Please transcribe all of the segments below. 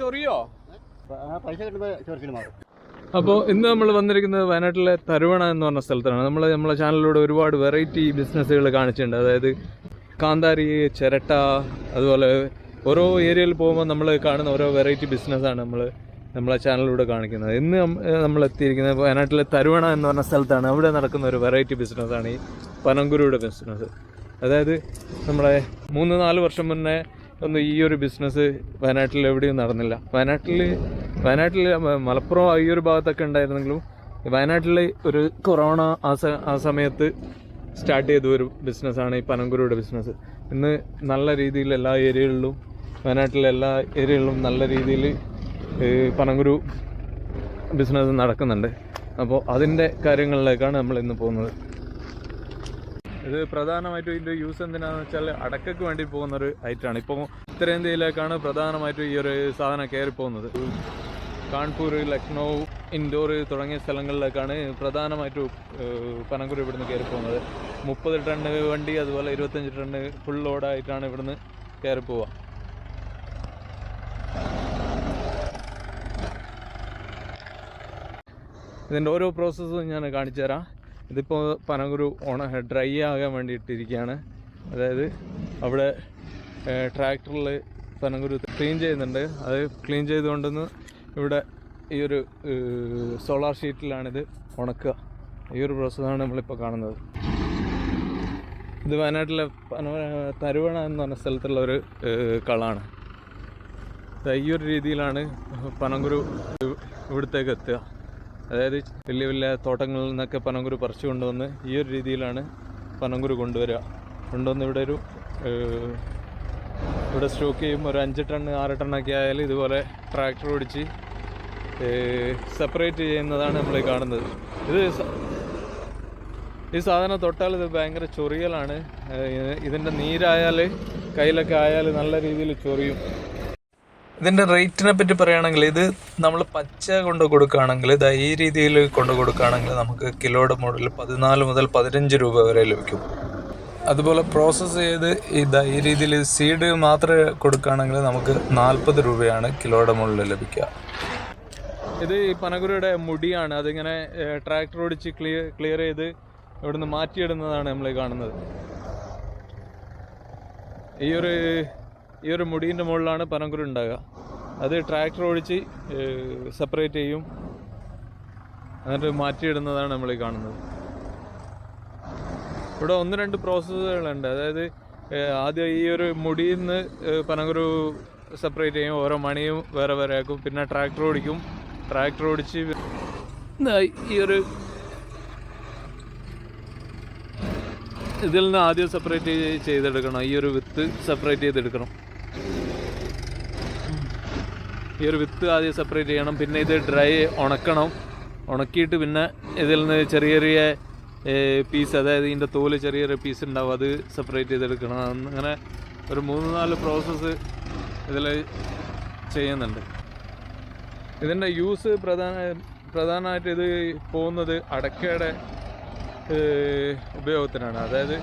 ചൊറിയോ? പൈസ കിട്ടുമ്പോൾ ചൊറിച്ചിൽ മാറും. അപ്പോൾ ഇന്ന് നമ്മൾ വന്നിരിക്കുന്നത് വയനാട്ടിലെ തരുവണ എന്ന് പറഞ്ഞ സ്ഥലത്താണ്. നമ്മൾ നമ്മളെ ചാനലിലൂടെ ഒരുപാട് വെറൈറ്റി ബിസിനസ്സുകൾ കാണിച്ചിട്ടുണ്ട്. അതായത് കാന്താരി ചിരട്ട അതുപോലെ ഓരോ ഏരിയയിൽ പോകുമ്പോൾ നമ്മൾ കാണുന്ന ഓരോ വെറൈറ്റി ബിസിനസ്സാണ് നമ്മൾ നമ്മളെ ചാനലിലൂടെ കാണിക്കുന്നത്. ഇന്ന് നമ്മൾ എത്തിയിരിക്കുന്നത് വയനാട്ടിലെ തരുവണ എന്ന് പറഞ്ഞ സ്ഥലത്താണ്. അവിടെ നടക്കുന്ന ഒരു വെറൈറ്റി ബിസിനസ്സാണ് ഈ പനങ്കുരുയുടെ ബിസിനസ് അതായത് നമ്മളെ മൂന്ന് നാല് വർഷം മുന്നേ ഒന്നും ഈ ഒരു ബിസിനസ് വയനാട്ടിൽ എവിടെയും നടന്നില്ല. വയനാട്ടിൽ വയനാട്ടിൽ മലപ്പുറം ഈ ഒരു ഭാഗത്തൊക്കെ ഉണ്ടായിരുന്നെങ്കിലും വയനാട്ടിൽ ഒരു കൊറോണ ആ സ- ആ സമയത്ത് സ്റ്റാർട്ട് ചെയ്ത ഒരു ബിസിനസ്സാണ് ഈ പനങ്കുരുയുടെ ബിസിനസ് ഇന്ന് നല്ല രീതിയിൽ എല്ലാ ഏരിയകളിലും വയനാട്ടിലെ എല്ലാ ഏരിയകളിലും നല്ല രീതിയിൽ പനങ്കുരു ബിസിനസ് നടക്കുന്നുണ്ട്. അപ്പോൾ അതിന്റെ കാര്യങ്ങളിലേക്കാണ് നമ്മൾ ഇന്ന് പോകുന്നത്. ഇത് പ്രധാനമായിട്ടും ഇതിന്റെ യൂസ് എന്തിനാന്ന് വെച്ചാൽ അടക്കക്ക് വേണ്ടി പോകുന്ന ഒരു ഐറ്റമാണ് ഇപ്പോൾ ഉത്തരേന്ത്യയിലേക്കാണ് പ്രധാനമായിട്ടും ഈ ഒരു സാധനം കയറി പോകുന്നത് കാൺപൂർ ലക്നൗ ഇൻഡോർ തുടങ്ങിയ സ്ഥലങ്ങളിലേക്കാണ് പ്രധാനമായിട്ടും പനങ്കുരു ഇവിടുന്ന് കയറി പോകുന്നത് മുപ്പത് ടണ്ണ് വണ്ടി അതുപോലെ ഇരുപത്തഞ്ച് ടണ്ണ് ഫുൾ ലോഡായിട്ടാണ് ഇവിടുന്ന് കയറി പോവുക ഇതിന്റെ ഓരോ പ്രോസസ്സും ഞാൻ കാണിച്ചു തരാം ഇതിപ്പോൾ പനങ്കുരു ഉണ ഡ്രൈ ആകാൻ വേണ്ടി ഇട്ടിരിക്കുകയാണ് അതായത് അവിടെ ട്രാക്ടറിൽ പനങ്കുരു ക്ലീൻ ചെയ്യുന്നുണ്ട്. അത് ക്ലീൻ ചെയ്തുകൊണ്ടെന്ന് ഇവിടെ ഈ ഒരു സോളാർ ഷീറ്റിലാണിത് ഉണക്കുക. ഈ ഒരു പ്രോസസ്സാണ് നമ്മളിപ്പോൾ കാണുന്നത്. ഇത് വയനാട്ടിലെ തരുവണ എന്ന് പറഞ്ഞ സ്ഥലത്തുള്ള ഒരു കളാണ്. ഈ ഒരു രീതിയിലാണ് പനങ്കുരു ഇവ്- ഇവിടത്തേക്ക് എത്തുക. അതായത് വലിയ വലിയ തോട്ടങ്ങളിൽ നിന്നൊക്കെ പനങ്കുരു പറിച്ചു കൊണ്ടുവന്ന് ഈ ഒരു രീതിയിലാണ് പനങ്കുരു കൊണ്ടുവരിക. കൊണ്ടുവന്ന് ഇവിടെ ഒരു ഇവിടെ സ്റ്റോക്ക് ചെയ്യും. ഒരു അഞ്ച് ടൺ ആറ് ടണ്ണൊക്കെ ആയാലും ഇതുപോലെ ട്രാക്ടർ ഓടിച്ച് സെപ്പറേറ്റ് ചെയ്യുന്നതാണ് നമ്മൾ കാണുന്നത്. ഇത് ഈ സാധനം തൊട്ടാൽ ഇത് ഭയങ്കര ചൊറിയലാണ്. ഇതിന്റെ നീരായാൽ കയ്യിലൊക്കെ ആയാൽ നല്ല രീതിയിൽ ചൊറിയും. ഇതിന്റെ റേറ്റിനെ പറ്റി പറയുകയാണെങ്കിൽ ഇത് നമ്മൾ പച്ച കൊണ്ട് കൊടുക്കുകയാണെങ്കിൽ ഇതാ ഈ രീതിയിൽ കൊണ്ട് കൊടുക്കുകയാണെങ്കിൽ നമുക്ക് കിലോയുടെ മുകളിൽ പതിനാല് മുതൽ പതിനഞ്ച് രൂപ വരെ ലഭിക്കും. അതുപോലെ പ്രോസസ്സ് ചെയ്ത് ഇതാ ഈ രീതിയിൽ സീഡ് മാത്രമേ കൊടുക്കുകയാണെങ്കിൽ നമുക്ക് നാൽപ്പത് രൂപയാണ് കിലോയുടെ മുകളിൽ ലഭിക്കുക. ഇത് ഈ പനകുരയുടെ മുടിയാണ്. അതിങ്ങനെ ട്രാക്ടർ ഓടിച്ച് ക്ലിയർ ക്ലിയർ ചെയ്ത് ഇവിടുന്ന് മാറ്റിയിടുന്നതാണ് നമ്മൾ കാണുന്നത്. ഈ ഒരു ഈ ഒരു മുടീന്റെ മുകളിലാണ് പനങ്കുരു ഉണ്ടാകുക അത് ട്രാക്ടർ ഓടിച്ച് സെപ്പറേറ്റ് ചെയ്യും. എന്നിട്ട് മാറ്റിയിടുന്നതാണ് നമ്മൾ ഈ കാണുന്നത്. ഇവിടെ ഒന്ന് രണ്ട് പ്രോസസ്സുകളുണ്ട് അതായത് ആദ്യം ഈ ഒരു മുടിയിൽ നിന്ന് പനങ്കുരു സെപ്പറേറ്റ് ചെയ്യും. ഓരോ മണിയും വേറെ വേറെ ആക്കും. പിന്നെ ട്രാക്ടർ ഓടിക്കും. ട്രാക്ടർ ഓടിച്ച് ഈ ഒരു ഇതിൽ നിന്ന് ആദ്യം സെപ്പറേറ്റ് ചെയ്തെടുക്കണം. ഈ ഒരു വിത്ത് സെപ്പറേറ്റ് ചെയ്തെടുക്കണം. ഈ ഒരു വിത്ത് ആദ്യം സെപ്പറേറ്റ് ചെയ്യണം. പിന്നെ ഇത് ഡ്രൈ ഉണക്കണം. ഉണക്കിയിട്ട് പിന്നെ ഇതിൽ നിന്ന് ചെറിയ ചെറിയ പീസ് അതായത് ഇതിന്റെ തോൽ ചെറിയ ചെറിയ പീസ് ഉണ്ടാവും. അത് സെപ്പറേറ്റ് ചെയ്തെടുക്കണം. അങ്ങനെ ഒരു മൂന്ന് നാല് പ്രോസസ്സ് ഇതിൽ ചെയ്യുന്നുണ്ട്. ഇതിന്റെ യൂസ് പ്രധാന പ്രധാനമായിട്ട് ഇത് പോകുന്നത് അടക്കയുടെ ഉപയോഗത്തിനാണ്. അതായത്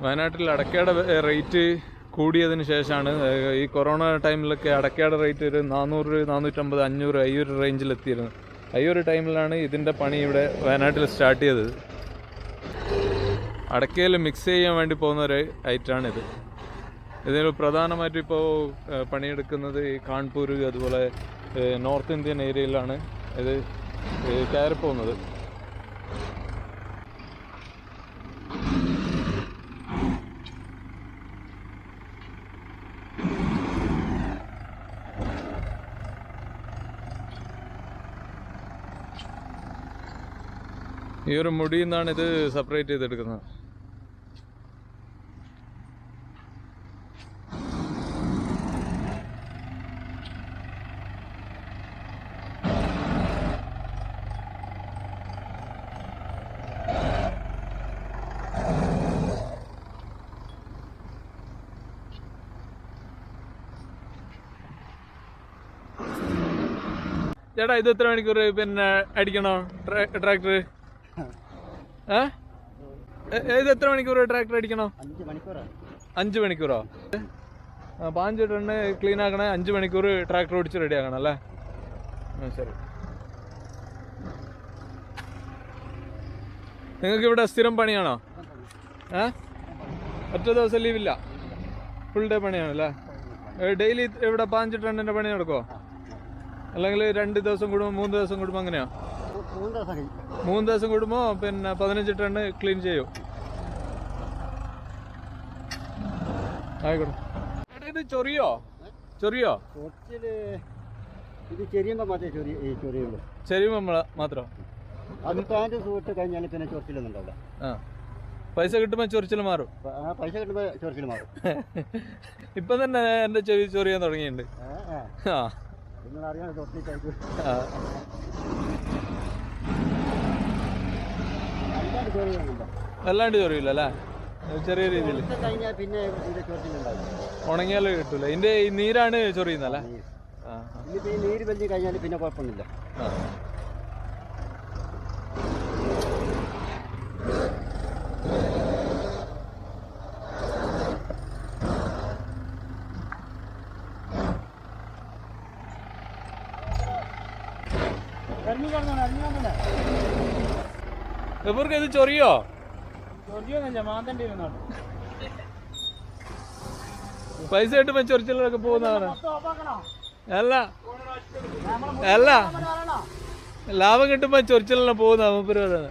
വയനാട്ടിൽ അടക്കയുടെ റേറ്റ് കൂടിയതിന് ശേഷമാണ് ഈ കൊറോണ ടൈമിലൊക്കെ അടക്കയുടെ റേറ്റ് ഒരു നാനൂറ് നാനൂറ്റമ്പത് അഞ്ഞൂറ് ഈ ഒരു റേഞ്ചിലെത്തിയിരുന്നു ഈ ഒരു ടൈമിലാണ് ഇതിന്റെ പണി ഇവിടെ വയനാട്ടിൽ സ്റ്റാർട്ട് ചെയ്തത്. അടക്കയിൽ മിക്സ് ചെയ്യാൻ വേണ്ടി പോകുന്ന ഒരു ഐറ്റാണിത് ഇതിൽ പ്രധാനമായിട്ടും ഇപ്പോൾ പണിയെടുക്കുന്നത് ഈ കാൺപൂർ അതുപോലെ നോർത്ത് ഇന്ത്യൻ ഏരിയയിലാണ് ഇത് ഏഹ്, ഈ ഒരു മുടിയിൽ നിന്നാണ് ഇത് സെപ്പറേറ്റ് ചെയ്തെടുക്കുന്നത്. ചേട്ടാ ഇത് എത്ര മണിക്കൂർ പിന്നെ അടിക്കണോ? ട്രാക്ടർ ഏ? എ- ഇത് എത്ര മണിക്കൂർ ട്രാക്ടർ അടിക്കണോ? അഞ്ച് മണിക്കൂറോ. പാഞ്ച് ടണ്ണ് ക്ലീൻ ആക്കണേ അഞ്ച് മണിക്കൂർ ട്രാക്ടർ ഓടിച്ച് റെഡി ആക്കണം അല്ലേ? ശരി. നിങ്ങൾക്ക് ഇവിടെ സ്ഥിരം പണിയാണോ? ഏ? ഒറ്റ ദിവസം ലീവില്ല ഫുൾ ഡേ പണിയാണല്ലേ ഡെയിലി ഇവിടെ പാഞ്ച് ടണ്ണിന്റെ പണി നടക്കുമോ അല്ലെങ്കിൽ രണ്ട് ദിവസം കൂടുമ്പോൾ മൂന്ന് ദിവസം കൂടുമ്പോൾ അങ്ങനെയോ? മൂന്ന് ദിവസം കൂടുമ്പോ കൂടുമ്പോൾ പിന്നെ പതിനഞ്ച് ടണ്ണ് ക്ലീൻ ചെയ്യും. ആയിക്കോട്ടെ. ചേട്ടാ ഇത് ചൊറിയോ? ചൊറിയോ? ചൊറിച്ചിൽ ഇത് ചെരിയുമ്പോൾ മാത്രമേ ചൊറി ചൊറിയുള്ളൂ. മാത്രം. അത് പാന്റ് സൂട്ട് കഴിഞ്ഞാൽ പിന്നെ ചൊറിച്ചിലൊന്നും ഉണ്ടാവില്ല ആ. പൈസ കിട്ടുമ്പോൾ ചൊറിച്ചിൽ മാറും. പൈസ കിട്ടുമ്പോൾ ചൊറിച്ചിൽ മാറും. ഇപ്പൊ തന്നെ എന്റെ ചെവി ചൊറിയാൻ തുടങ്ങിയിട്ടുണ്ട്. ആ ആ ആ നിങ്ങൾ അറിയാതെ ചൊറിച്ചിൽ കഴിക്കും ആ. അല്ലാണ്ട് ചൊറിയൊന്നുമില്ല വല്ലാണ്ട് ചൊറിയില്ല അല്ലേ? ചെറിയ രീതിയിൽ. പിന്നെ ഉണങ്ങിയാൽ കിട്ടൂല? ഇതിന്റെ ഈ നീരാണ് ചൊറിയുന്നല്ലേ നീര്. വലിഞ്ഞ് കഴിഞ്ഞാൽ പിന്നെ കുഴപ്പമൊന്നുമില്ല. ഇറങ്ങി കിടന്നോളെ ഇറങ്ങി കിടന്നോളെ ഇവർക്ക് ഇത് ചൊറിയോ? പൈസ കിട്ടുമ്പോ ചൊറിച്ചിലൊക്കെ പോകുന്നതാണ്. അല്ല. അല്ല. ലാഭം കിട്ടുമ്പോ ചൊറിച്ചിലെല്ലാം പോകുന്ന മൂപ്പര് പറയുന്നത്